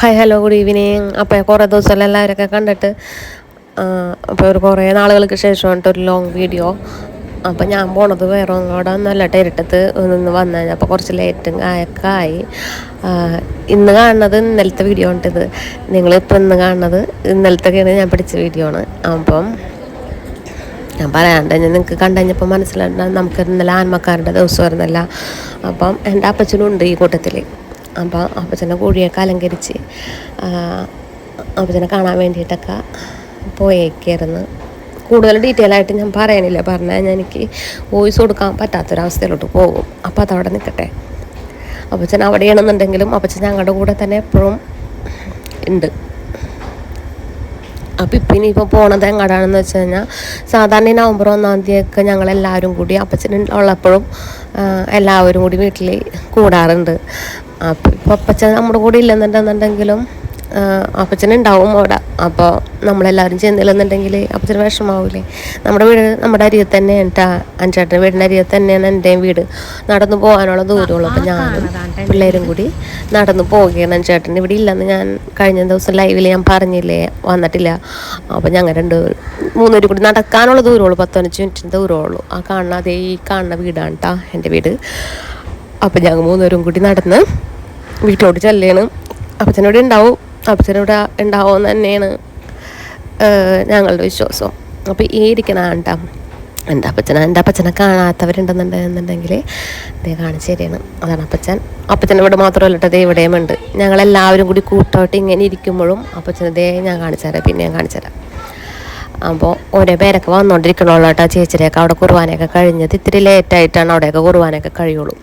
Hi hello good evening അപ്പോൾ കുറേ ദിവസം എല്ലാവരൊക്കെ കണ്ടിട്ട്. അപ്പോൾ ഒരു കുറേ നാളുകൾക്ക് ശേഷം ഒരു ലോങ് വീഡിയോ അപ്പോൾ ഞാൻ പോണത് വേറെ ഒന്നോടെ നല്ല ടേരിട്ടത്ത് നിന്ന് വന്നു അപ്പോൾ കുറച്ച് ലേറ്റും ആയൊക്കെ ആയി. ഇന്ന് കാണുന്നത് ഇന്നലത്തെ വീഡിയോ ഉണ്ട് നിങ്ങളിപ്പോൾ ഇന്ന് കാണുന്നത് ഇന്നലത്തെയൊക്കെയാണ് ഞാൻ പിടിച്ച വീഡിയോ ആണ്. അപ്പം ഞാൻ പറയാണ്ട് നിങ്ങൾക്ക് കണ്ടുകഴിഞ്ഞപ്പോൾ മനസ്സിലായിട്ട് നമുക്ക് ഇന്നലെ ആന്മക്കാരുടെ ദിവസമായിരുന്നല്ല അപ്പം എന്റെ അപ്പച്ചനും ഉണ്ട് ഈ കൂട്ടത്തിൽ അപ്പം അപ്പച്ചന്റെ കോഴിയൊക്കെ അലങ്കരിച്ച് അപ്പച്ചനെ കാണാൻ വേണ്ടിയിട്ടൊക്കെ പോയേക്കായിരുന്നു. കൂടുതൽ ഡീറ്റെയിൽ ആയിട്ട് ഞാൻ പറയാനില്ല. പറഞ്ഞാൽ ഞാൻ എനിക്ക് വോയിസ് കൊടുക്കാൻ പറ്റാത്തൊരവസ്ഥയിലോട്ട് പോകും. അപ്പോൾ അതവിടെ നിൽക്കട്ടെ. അപ്പച്ചൻ അവിടെയാണെന്നുണ്ടെങ്കിലും അപ്പച്ചൻ ഞങ്ങളുടെ കൂടെ തന്നെ എപ്പോഴും ഉണ്ട്. അപ്പോൾ ഇപ്പം ഇനിയിപ്പോൾ പോണത് എങ്ങടാണെന്ന് വെച്ച് കഴിഞ്ഞാൽ സാധാരണ ഈ നവംബർ ഒന്നാം തീയതിയൊക്കെ ഞങ്ങളെല്ലാവരും കൂടി അപ്പച്ചൻ ഉള്ളപ്പോഴും എല്ലാവരും കൂടി വീട്ടിൽ കൂടാറുണ്ട്. അപ്പോൾ ഇപ്പോൾ അപ്പച്ചൻ നമ്മുടെ കൂടെ ഇല്ലെന്നുണ്ടെന്നുണ്ടെങ്കിലും ഉണ്ടാവും അവിടെ. അപ്പോൾ നമ്മളെല്ലാവരും ചെന്നില്ലെന്നുണ്ടെങ്കിൽ അപ്പച്ചന് വിഷമാവില്ലേ നമ്മുടെ വീട് നമ്മുടെ അരിയത്ത് തന്നെയാണ് കേട്ടോ അഞ്ചേട്ടന്റെ വീടിന്റെ അരിയത്ത് തന്നെയാണ് എന്റെയും വീട്. നടന്നു പോകാനുള്ള ദൂരമുള്ളൂ. അപ്പോൾ ഞാനും പിള്ളേരും കൂടി നടന്നു പോവുകയാണ്. അഞ്ചേട്ടൻ ഇവിടെ ഇല്ലെന്ന് ഞാൻ കഴിഞ്ഞ ദിവസം ലൈവിൽ ഞാൻ പറഞ്ഞില്ലേ? വന്നിട്ടില്ല. അപ്പോൾ ഞങ്ങൾ രണ്ട് മൂന്നുപേരും കൂടി നടക്കാനുള്ള ദൂരമുള്ളൂ. പത്തഞ്ച് മിനിറ്റിന്റെ ദൂരമുള്ളൂ. ആ കാണുന്ന അതേ ഈ കാണുന്ന വീടാണ് കേട്ടോ എന്റെ വീട്. അപ്പോൾ ഞങ്ങൾ മൂന്നുപേരും കൂടി നടന്ന് വീട്ടിലോട്ട് ചെല്ലുകയാണ്. അപ്പച്ചനോട് ഉണ്ടാവും. അപ്പച്ചനോട് ഉണ്ടാവുമെന്ന് തന്നെയാണ് ഞങ്ങളുടെ വിശ്വാസം. അപ്പോൾ ഈ ഇരിക്കണ കേട്ടോ എന്റെ അപ്പച്ചനെ എന്റെ അപ്പച്ചനെ കാണാത്തവരുണ്ടെന്നുണ്ടെന്നുണ്ടെങ്കിൽ ദേ കാണിച്ചു തരികയാണ് അതാണ് അപ്പച്ചൻ. അപ്പച്ചൻ ഇവിടെ മാത്രമല്ല കേട്ടോ ഇവിടെയും ഉണ്ട്. ഞങ്ങളെല്ലാവരും കൂടി കൂട്ടോട്ട് ഇങ്ങനെ ഇരിക്കുമ്പോഴും അപ്പച്ചനെ ദേ ഞാൻ കാണിച്ചു തരാം പിന്നെ ഞാൻ കാണിച്ചു തരാം. അപ്പോൾ ഓരോ പേരൊക്കെ വന്നുകൊണ്ടിരിക്കണുള്ളൂ കേട്ടോ ചേച്ചിയുടെയൊക്കെ അവിടെ കുർബാനയൊക്കെ കഴിഞ്ഞത്. ഇത്തിരി ലേറ്റായിട്ടാണ് അവിടെയൊക്കെ കുർബാനയൊക്കെ കഴിയുള്ളൂ.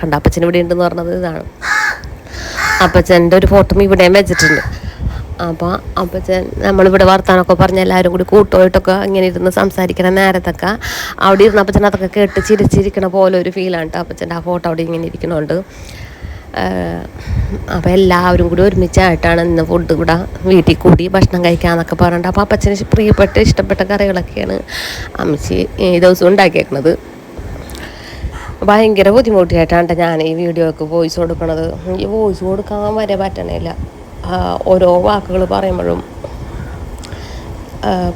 കണ്ട അപ്പച്ചൻ ഇവിടെ ഉണ്ടെന്ന് പറഞ്ഞത് ഇതാണ്. അപ്പച്ചന്റെ ഒരു ഫോട്ടോ ഇവിടെയും വെച്ചിട്ടുണ്ട്. അപ്പോൾ അപ്പച്ചൻ നമ്മളിവിടെ വർത്താനൊക്കെ പറഞ്ഞ് എല്ലാവരും കൂടി കൂട്ടുമായിട്ടൊക്കെ ഇങ്ങനെ ഇരുന്ന് സംസാരിക്കണ നേരത്തൊക്കെ അവിടെ ഇരുന്ന് അപ്പച്ചൻ അതൊക്കെ കേട്ട് ചിരിച്ചിരിക്കണ പോലെ ഒരു ഫീലാണ് കേട്ടോ അപ്പച്ചന്റെ ആ ഫോട്ടോ അവിടെ ഇങ്ങനെ ഇരിക്കുന്നുണ്ട് അപ്പോൾ എല്ലാവരും കൂടി ഒരുമിച്ചായിട്ടാണ് ഇന്ന് ഫുഡ് ഇവിടെ വീട്ടിൽ കൂടി ഭക്ഷണം കഴിക്കാമെന്നൊക്കെ പറഞ്ഞിട്ട്. അപ്പോൾ അപ്പച്ചന് പ്രിയപ്പെട്ട ഇഷ്ടപ്പെട്ട കറികളൊക്കെയാണ് അമ്മച്ചി ഈ ദിവസം ഉണ്ടാക്കിയേക്കണത്. ഭയങ്കര ബുദ്ധിമുട്ടിയായിട്ടാണ് ഞാൻ ഈ വീഡിയോക്ക് വോയിസ് കൊടുക്കണത്. ഈ വോയിസ് കൊടുക്കാൻ വരെ പറ്റണില്ല. ഓരോ വാക്കുകൾ പറയുമ്പോഴും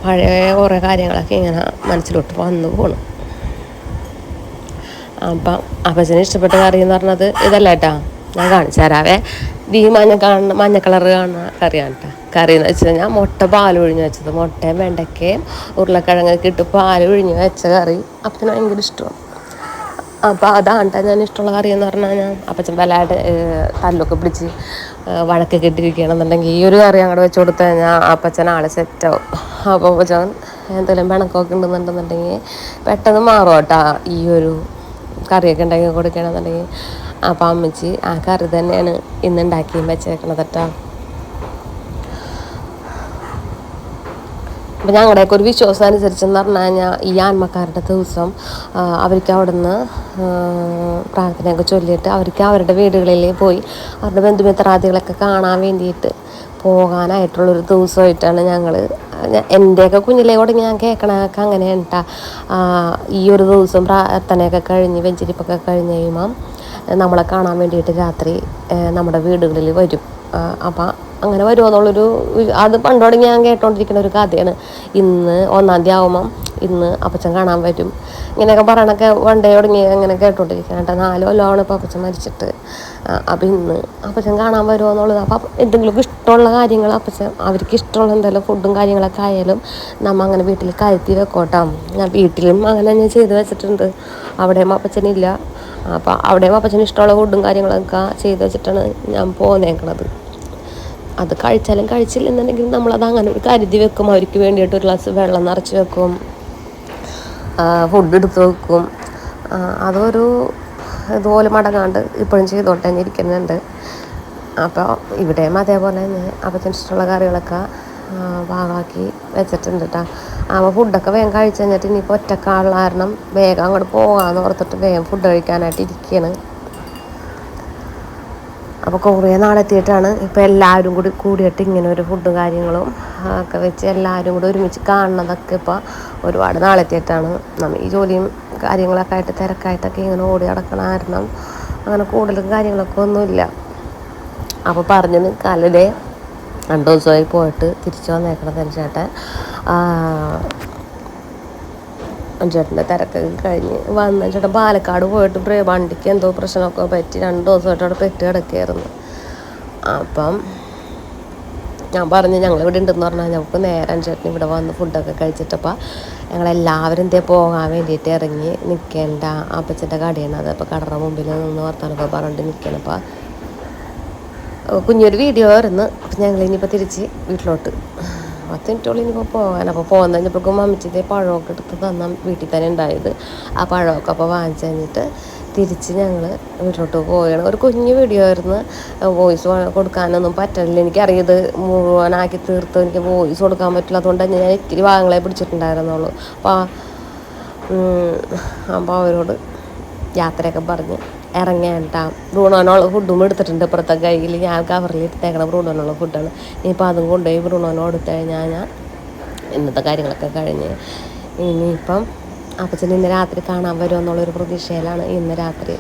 പഴയ കുറേ കാര്യങ്ങളൊക്കെ ഇങ്ങനെ മനസ്സിലോട്ട് വന്നു പോണു. അപ്പം അപ്പച്ചന് ഇഷ്ടപ്പെട്ട കറി എന്ന് പറഞ്ഞത് ഇതല്ല കേട്ടാ. ഞാൻ കാണിച്ചു തരാവേ. ഈ മഞ്ഞ കാണുന്ന മഞ്ഞ കളർ കാണുന്ന കറിയാണ് കേട്ടോ കറി എന്ന് വെച്ച് കഴിഞ്ഞാൽ മുട്ട പാൽ ഒഴിഞ്ഞ് വെച്ചത്. മുട്ടയും വെണ്ടയ്ക്കയും ഉരുളക്കിഴങ്ങൊക്കെ ഇട്ട് പാൽ ഒഴിഞ്ഞ് വെച്ച കറി. അപ്പത്തിന് ഭയങ്കര ഇഷ്ടമാണ്. അപ്പോൾ അതാണ് കേട്ടോ ഞാൻ ഇഷ്ടമുള്ള കറി എന്ന് പറഞ്ഞാൽ ഞാൻ അപ്പച്ചൻ വല്ലാണ്ട് തല്ലൊക്കെ പിടിച്ച് വഴക്ക് വഴക്കൊക്കെ ഇട്ടിരിക്കുകയാണെന്നുണ്ടെങ്കിൽ ഈ ഒരു കറി അങ്ങോട്ട് വെച്ച് കൊടുത്തു കഴിഞ്ഞാൽ അപ്പച്ചൻ ആൾ സെറ്റാവും അപ്പോൾ അപ്പച്ചൻ എന്തെങ്കിലും പിണക്കമൊക്കെ ഉണ്ടെന്നുണ്ടെന്നുണ്ടെങ്കിൽ പെട്ടെന്ന് മാറും കേട്ടോ ഈ ഒരു കറിയൊക്കെ ഉണ്ടാക്കി കൊടുക്കുകയാണെന്നുണ്ടെങ്കിൽ അപ്പോൾ അമ്മച്ചി ആ കറി തന്നെയാണ് ഇന്ന് ഉണ്ടാക്കി വെച്ചേക്കണത് കേട്ടോ അപ്പം ഞങ്ങളുടെയൊക്കെ ഒരു വിശ്വാസം അനുസരിച്ചെന്ന് പറഞ്ഞു കഴിഞ്ഞാൽ ഈ ആന്മക്കാരുടെ ദിവസം അവർക്ക് അവിടുന്ന് പ്രാർത്ഥനയൊക്കെ ചൊല്ലിയിട്ട് അവർക്ക് അവരുടെ വീടുകളിൽ പോയി അവരുടെ ബന്ധുമിത്രാദികളൊക്കെ കാണാൻ വേണ്ടിയിട്ട് പോകാനായിട്ടുള്ളൊരു ദിവസമായിട്ടാണ് ഞങ്ങൾ എന്റെയൊക്കെ കുഞ്ഞിലേ കൂടെ ഞാൻ കേൾക്കണൊക്കെ അങ്ങനെയാണ് കേട്ടോ ഈ ഒരു ദിവസം പ്രാർത്ഥനയൊക്കെ കഴിഞ്ഞ് വെഞ്ചരിപ്പൊക്കെ കഴിഞ്ഞ് കഴിയുമ്പം നമ്മളെ കാണാൻ വേണ്ടിയിട്ട് രാത്രി നമ്മുടെ വീടുകളിൽ വരും. അപ്പം അങ്ങനെ വരുമോ എന്നുള്ളൊരു അത് പണ്ട് തുടങ്ങി ഞാൻ കേട്ടോണ്ടിരിക്കുന്ന ഒരു കഥയാണ്. ഇന്ന് ഒന്നാം തീയതി ആകുമ്പം ഇന്ന് അപ്പച്ചൻ കാണാൻ വരും. ഇങ്ങനെയൊക്കെ പറയണൊക്കെ വണ്ടേ തുടങ്ങി അങ്ങനെ കേട്ടോണ്ടിരിക്കണം കേട്ടോ. നാല് കൊല്ലമാണ് ഇപ്പോൾ അപ്പച്ചൻ മരിച്ചിട്ട്. അപ്പം ഇന്ന് അപ്പച്ചൻ കാണാൻ വരുമോ എന്നുള്ളത് അപ്പം എന്തെങ്കിലും ഇഷ്ടമുള്ള കാര്യങ്ങൾ അപ്പച്ചൻ അവർക്ക് ഇഷ്ടമുള്ള എന്തെങ്കിലും ഫുഡും കാര്യങ്ങളൊക്കെ ആയാലും നമ്മൾ അങ്ങനെ വീട്ടിൽ കരുത്തി വെക്കോട്ടോ. ഞാൻ വീട്ടിലും അങ്ങനെ ഞാൻ ചെയ്ത് വെച്ചിട്ടുണ്ട്. അവിടെയും അപ്പച്ചനില്ല അപ്പം അവിടെയും അപ്പച്ചന് ഇഷ്ടമുള്ള ഫുഡും കാര്യങ്ങളൊക്കെ ചെയ്ത് വെച്ചിട്ടാണ് ഞാൻ പോന്നേക്കണത്. അത് കഴിച്ചാലും കഴിച്ചില്ലെന്നുണ്ടെങ്കിൽ നമ്മളത് അങ്ങനെ കരുതി വെക്കും. അവർക്ക് വേണ്ടിയിട്ട് ഒരു ഗ്ലാസ് വെള്ളം നിറച്ച് വെക്കും. ഫുഡ് എടുത്ത് വെക്കും. അതൊരു ഇതുപോലെ മടങ്ങാണ്ട് ഇപ്പോഴും ചെയ്തോട്ടെ തന്നെ ഇരിക്കുന്നുണ്ട്. അപ്പോൾ ഇവിടെയും അതേപോലെ തന്നെ അപ്പത്തിന് ഇഷ്ടമുള്ള കറികളൊക്കെ പാകാക്കി വെച്ചിട്ടുണ്ട് കേട്ടോ അപ്പോൾ ഫുഡൊക്കെ വേഗം കഴിച്ച് കഴിഞ്ഞിട്ട് ഇനിയിപ്പോൾ ഒറ്റക്കാളുള്ള കാരണം വേഗം അങ്ങോട്ട് പോകാമെന്ന് ഓർത്തിട്ട് വേഗം ഫുഡ് കഴിക്കാനായിട്ട് ഇരിക്കുകയാണ് അപ്പോൾ കുറേ നാളെത്തിയിട്ടാണ് ഇപ്പോൾ എല്ലാവരും കൂടി കൂടിയിട്ട് ഇങ്ങനെ ഒരു ഫുഡും കാര്യങ്ങളും ഒക്കെ വെച്ച് എല്ലാവരും കൂടി ഒരുമിച്ച് കാണുന്നതൊക്കെ ഇപ്പോൾ ഒരുപാട് നാളെത്തിയിട്ടാണ്. നമ്മൾ ഈ ജോലിയും കാര്യങ്ങളൊക്കെ ആയിട്ട് തിരക്കായിട്ടൊക്കെ ഇങ്ങനെ ഓടി നടക്കണ കാരണം അങ്ങനെ കൂടുതലും കാര്യങ്ങളൊക്കെ ഒന്നുമില്ല. അപ്പോൾ പറഞ്ഞു കാലിലെ രണ്ടു ദിവസമായി പോയിട്ട് തിരിച്ചു വന്നേക്കണം ചേട്ടൻ. ചേട്ടന്റെ തിരക്കൊക്കെ കഴിഞ്ഞ് വന്ന ചേട്ടൻ പാലക്കാട് പോയിട്ട് വണ്ടിക്ക് എന്തോ പ്രശ്നമൊക്കെ പറ്റി രണ്ട് ദിവസമായിട്ട് അവിടെ പെട്ട് കിടക്കുകയായിരുന്നു. അപ്പം ഞാൻ പറഞ്ഞു ഞങ്ങൾ ഇവിടെ ഉണ്ടെന്ന് പറഞ്ഞാൽ ഞങ്ങൾക്ക് നേരം ചേട്ടൻ ഇവിടെ വന്ന് ഫുഡൊക്കെ കഴിച്ചിട്ടപ്പോൾ ഞങ്ങളെല്ലാവരും ഇതേ പോകാൻ വേണ്ടിയിട്ട് ഇറങ്ങി നിൽക്കേണ്ട അപ്പച്ചന്റെ കടയാണ് അത് അപ്പോൾ കടറ മുമ്പിൽ നിന്ന് വർത്താനൊക്കെ പറഞ്ഞിട്ട് നിൽക്കണപ്പോൾ കുഞ്ഞൊരു വീഡിയോ ആയിരുന്നു. അപ്പം ഞങ്ങൾ ഇനിയിപ്പോൾ തിരിച്ച് വീട്ടിലോട്ട് പത്ത് മിനിറ്റോളം ഇനിയിപ്പോൾ പോകാൻ അപ്പോൾ പോകുന്ന കഴിഞ്ഞപ്പോഴേക്കും മമ്മിച്ചിന്റെ പഴമൊക്കെ എടുത്ത് തന്ന വീട്ടിൽ തന്നെ ഉണ്ടായത്. ആ പഴമൊക്കെ അപ്പോൾ വാങ്ങിച്ചു കഴിഞ്ഞിട്ട് തിരിച്ച് ഞങ്ങൾ വീട്ടിലോട്ട് പോവുകയാണ് ഒരു കുഞ്ഞു വീഡിയോ ആയിരുന്നു. വോയിസ് കൊടുക്കാനൊന്നും പറ്റില്ല എനിക്കറിയത് മുഴുവനാക്കി തീർത്ത് എനിക്ക് വോയിസ് കൊടുക്കാൻ പറ്റില്ല. അതുകൊണ്ട് ഞാൻ ഇത്തിരി ഭാഗങ്ങളെ പിടിച്ചിട്ടുണ്ടായിരുന്നുള്ളൂ. അപ്പോൾ അപ്പോൾ അവരോട് യാത്രയൊക്കെ പറഞ്ഞ് ഇറങ്ങേണ്ട. ബ്രൂണോനുള്ള ഫുഡും എടുത്തിട്ടുണ്ട് ഇപ്പുറത്തെ കയ്യിൽ ഞാൻ കവറിൽ ഇട്ടേക്കണം ബ്രൂണോനുള്ള ഫുഡാണ് ഇനിയിപ്പോൾ അതും കൊണ്ടുപോയി ബ്രൂണോനോ എടുത്തു കഴിഞ്ഞാൽ ഞാൻ ഇന്നത്തെ കാര്യങ്ങളൊക്കെ കഴിഞ്ഞ്. ഇനിയിപ്പം അപ്പച്ചൻ ഇന്ന് രാത്രി കാണാൻ വരുമെന്നുള്ളൊരു പ്രതീക്ഷയിലാണ് ഇന്ന് രാത്രി.